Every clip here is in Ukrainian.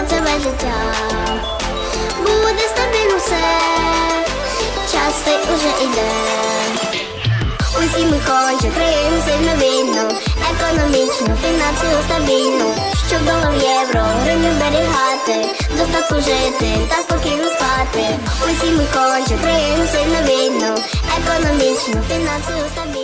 фінансове життя, буде стабільно все, час цей уже іде. Усі ми хочемо країну сильно вільну, економічну, фінансово стабільну, щоб долар євро, гривню зберігати, в достатку жити та спокійно спати. Усі ми хочемо країну сильно вільну, економічну, фінансово стабільну.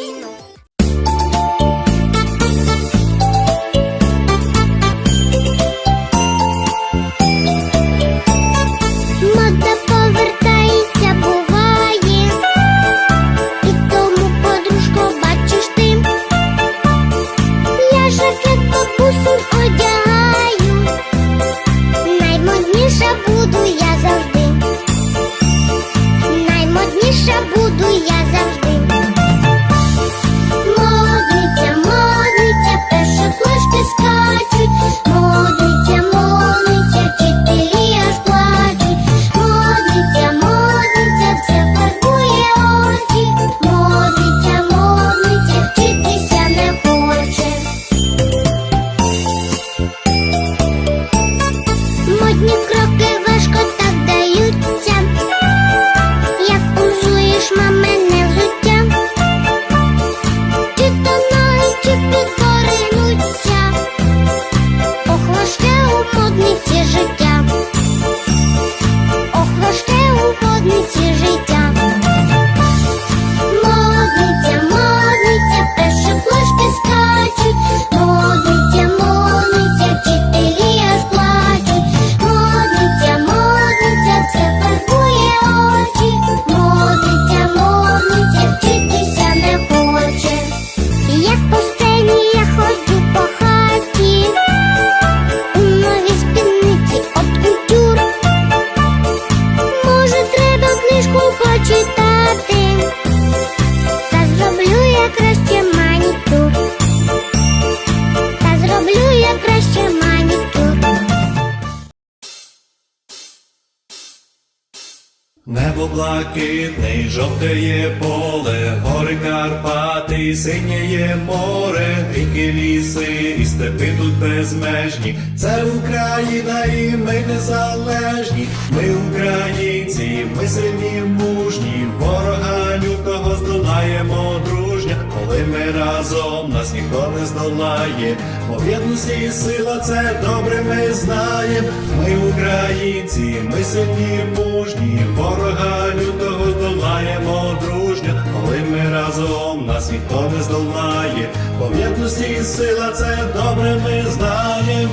Небо блакитне, жовтеє поле, гори Карпати, синєє море, ріки ліси, і степи тут безмежні. Це Україна, і ми незалежні. Ми українці, ми сильні, мужні, ворога лютого здолаємо дружня. Коли ми разом, нас ніхто не здолає. Бо єдності сила це добре ми знаємо. Ми українці, ми сильні, мужні, ворога лютого здолаємо дружня. Коли ми разом, нас ніхто не здолає. Бо єдності сила це добре ми знаємо.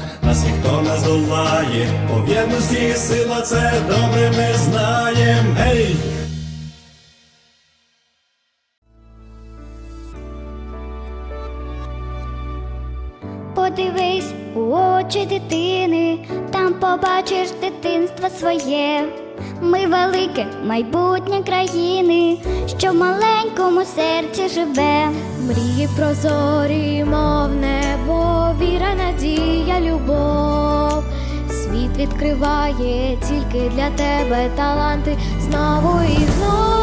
нас ніхто не здолає. По єдності сила це добре ми знаємо. Гей! Подивись у очі дитини, там побачиш дитинство своє. Ми велике майбутнє країни, що в маленькому серці живе. Мрії прозорі, мов небо, віра, надія, любов. Світ відкриває тільки для тебе таланти знову і знов.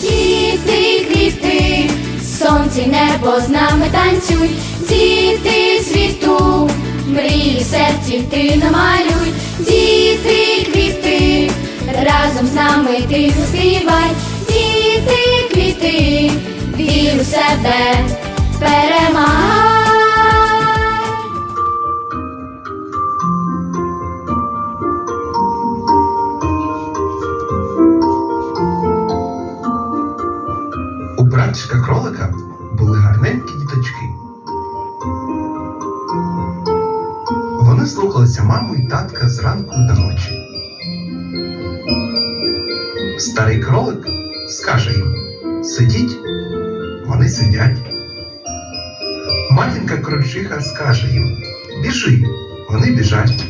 Діти, квіти, сонце й небо з нами танцюй, діти світу, мрії в серці ти намалюй, діти, квіти, разом з нами ти заспівай, діти квіти, вір у себе, перемагай. Слухалися маму і татка зранку до ночі. Старий кролик скаже їм сидіть, вони сидять. Матінка крольчиха скаже їм біжи, вони біжать.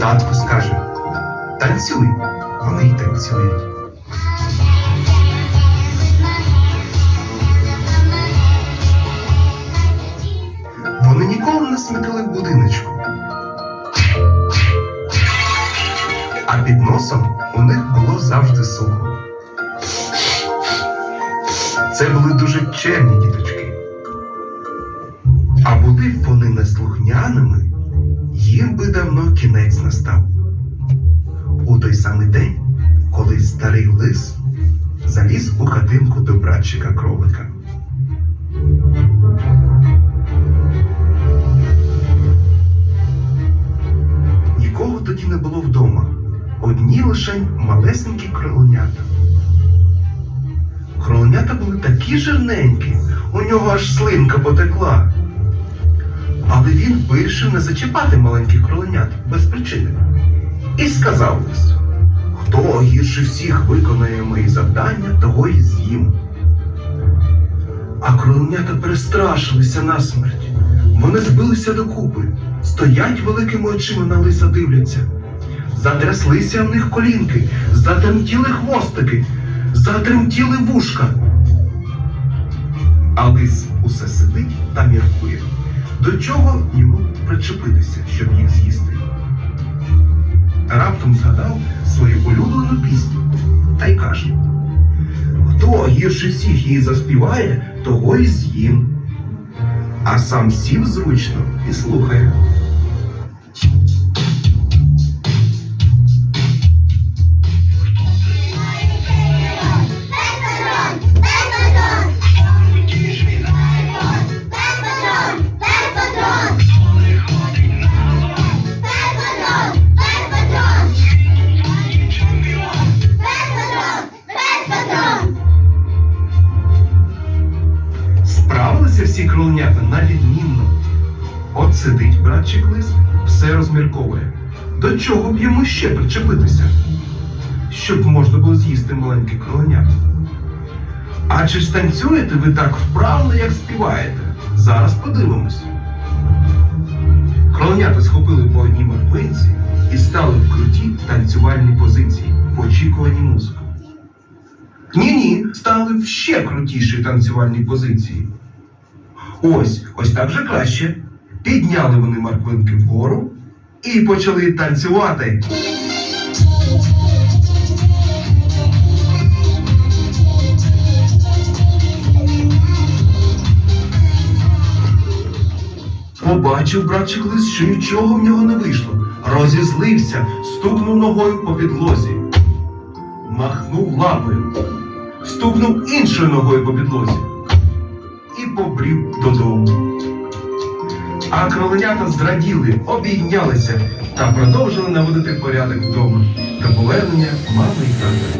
Татко скаже танцюй, вони й танцюють. Ніколи смітили будиночку. А під носом у них було завжди сухо. Це були дуже чемні діточки. А були вони неслухняними, їм би давно кінець настав. У той самий день, коли старий лис заліз у хатинку до братчика кролика. Не було вдома. Одні лише малесенькі кроленята. Кроленята були такі жирненькі, у нього аж слинка потекла. Але він вирішив не зачіпати маленьких кроленят без причини. І сказав лис, хто гірше всіх виконає мої завдання, того і з'їм. А кроленята перестрашилися насмерть. Вони збилися докупи, стоять великими очима на лиса дивляться. Затряслися в них колінки, затремтіли хвостики, затремтіли вушка. А лис усе сидить та міркує. До чого йому причепитися, щоб їх з'їсти? Раптом згадав свою улюблену пісню та й каже: Хто гірше всіх її заспіває, того і з'їм. А сам сів зручно і слухає. Братчик лис, все розмірковує. До чого б йому ще причепитися? Щоб можна було з'їсти маленьких кроленят. А чи ж танцюєте ви так вправно, як співаєте? Зараз подивимось. Кроленята схопили по одній морквинці і стали в круті танцювальній позиції в очікуванні музики. Ні-ні, стали в ще крутішій танцювальній позиції. Ось, ось так же краще. Підняли вони морквинки вгору і почали танцювати. Побачив братчик лис, що нічого в нього не вийшло. Розізлився, стукнув ногою по підлозі. Махнув лапою, стукнув іншою ногою по підлозі і побрів додому. А кроленята зраділи, обійнялися та продовжили наводити порядок вдома до повернення мами і тата.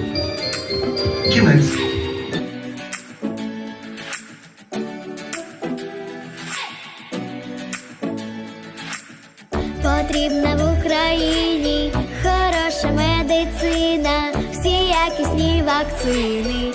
Кінець. Потрібна в Україні хороша медицина, всі якісні вакцини,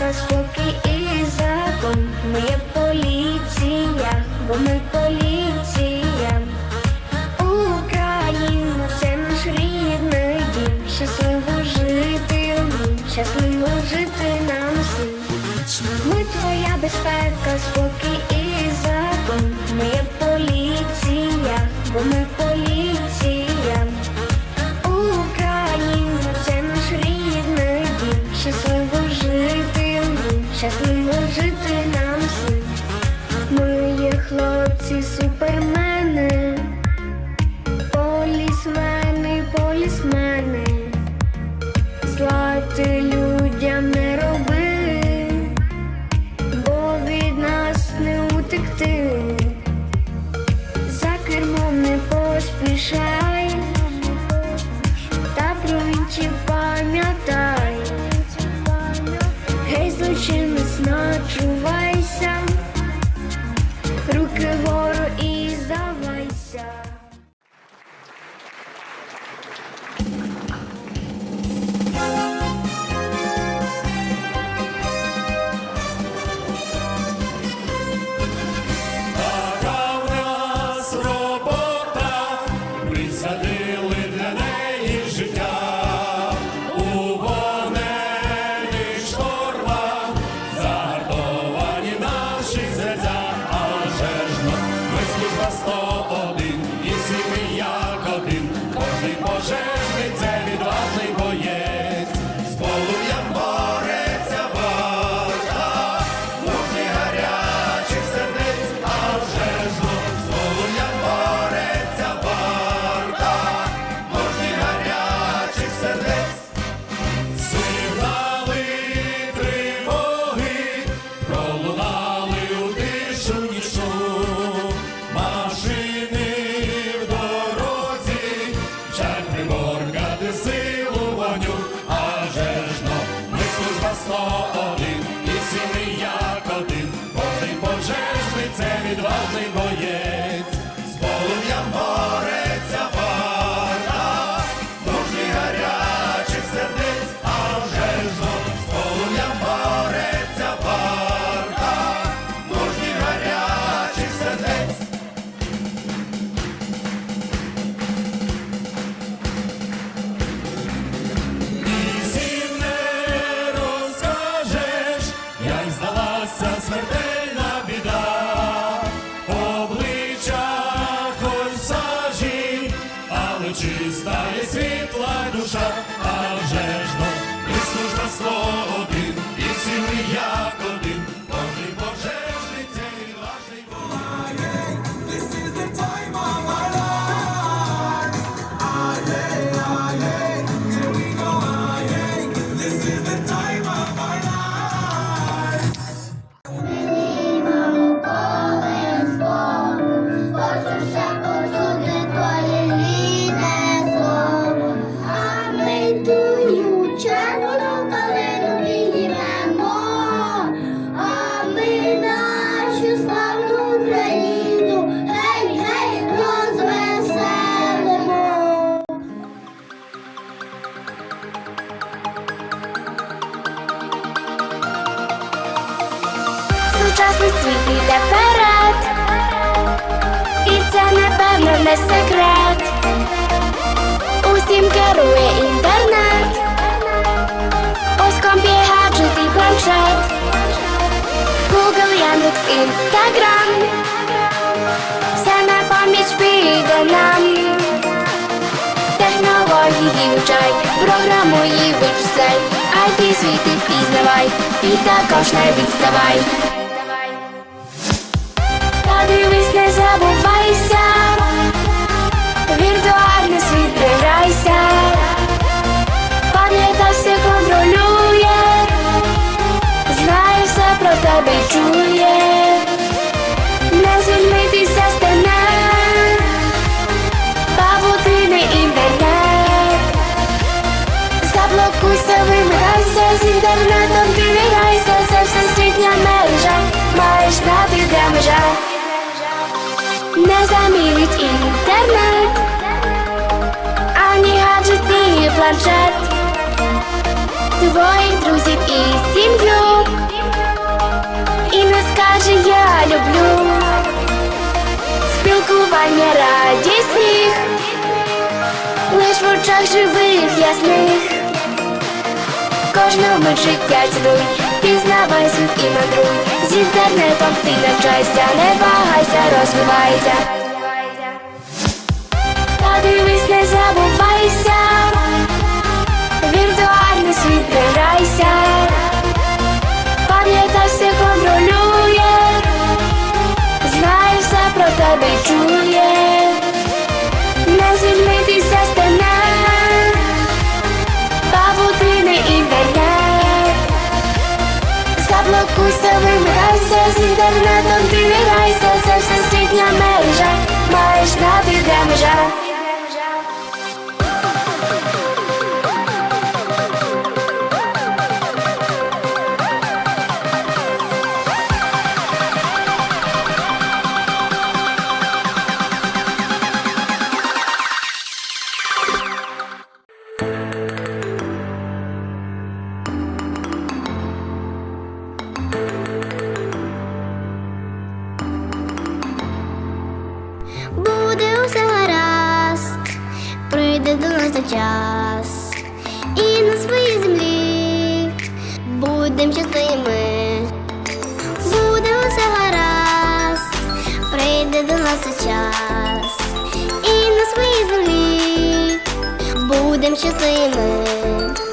ласка, і закон. Ми є поліція, бо ми поліція. Україна це наш рідний дім. Щасливо жити, нам, щасливо жити нам всім. Ми твоя безпека, спокій. стає світла душа, а вже ж до прислужба слова один і цілий я. інстаграм, все на пам'ять піде нам, технології вчай, програмуї вичисляй, айти світи пізнавай, і також не відставай. Та не забувайся, віртуальний світ приграйся, пам'ятай все контролює, знає все про тебе чує. Не замінить інтернет, ані гаджет, ні планшет, твоїх друзів і сім'ю, і не скаже я люблю спілкування, радість, сміх, лиш в очах живих ясних. Кожного мить життя цінуй, пізнавай світ і мандруй. З інтернетом ти навчайся, не вагайся, розвивайся. Та дивись, не забувайся, віртуальний світ не інтернетом, ти не грайся, це всесвітня мережа, маєш знати, де межа. Час, і на своїй землі будем щасливими. Буде усе гаразд, прийде до нас час, і на своїй землі будем щасливими.